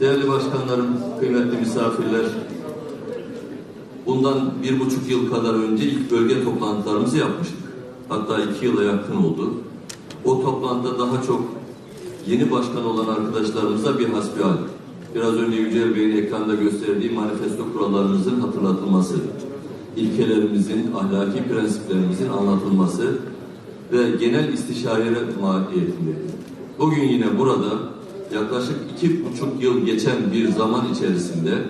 Değerli başkanlarım, kıymetli misafirler, bundan bir buçuk yıl kadar önce ilk bölge toplantılarımızı yapmıştık. Hatta iki yıla yakın oldu. O toplantıda daha çok yeni başkan olan arkadaşlarımıza bir hasbihal. Biraz önce Yücel Bey'in ekranda gösterdiği manifesto kurallarımızın hatırlatılması, ilkelerimizin, ahlaki prensiplerimizin anlatılması ve genel istişare mahiyetindeydi. Bugün yine burada yaklaşık iki buçuk yıl geçen bir zaman içerisinde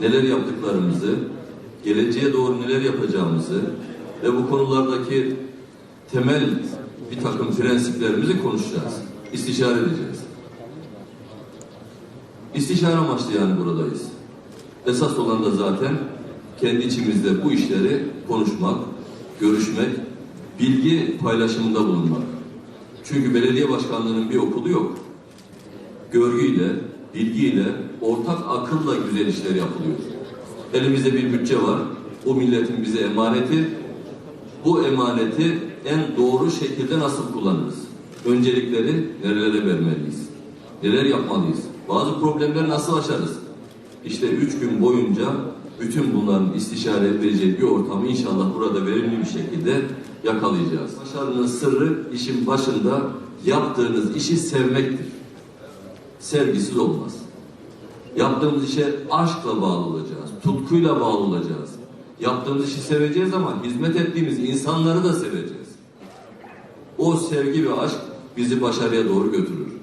neler yaptıklarımızı, geleceğe doğru neler yapacağımızı ve bu konulardaki temel bir takım prensiplerimizi konuşacağız. İstişare edeceğiz. İstişare amaçlı yani buradayız. Esas olan da zaten kendi içimizde bu işleri konuşmak, görüşmek, bilgi paylaşımında bulunmak. Çünkü belediye başkanlığının bir okulu yok. Görgüyle, bilgiyle, ortak akılla güzel işler yapılıyor. Elimizde bir bütçe var. Bu milletin bize emaneti. Bu emaneti en doğru şekilde nasıl kullanırız? Öncelikleri nerelere vermeliyiz? Neler yapmalıyız? Bazı problemleri nasıl aşarız? İşte üç gün boyunca bütün bunların istişare edileceği bir ortamı inşallah burada verimli bir şekilde yakalayacağız. Başarının sırrı işin başında yaptığınız işi sevmektir. Sevgisiz olmaz. Yaptığımız işe aşkla bağlı olacağız, tutkuyla bağlı olacağız. Yaptığımız işi seveceğiz ama hizmet ettiğimiz insanları da seveceğiz. O sevgi ve aşk bizi başarıya doğru götürür.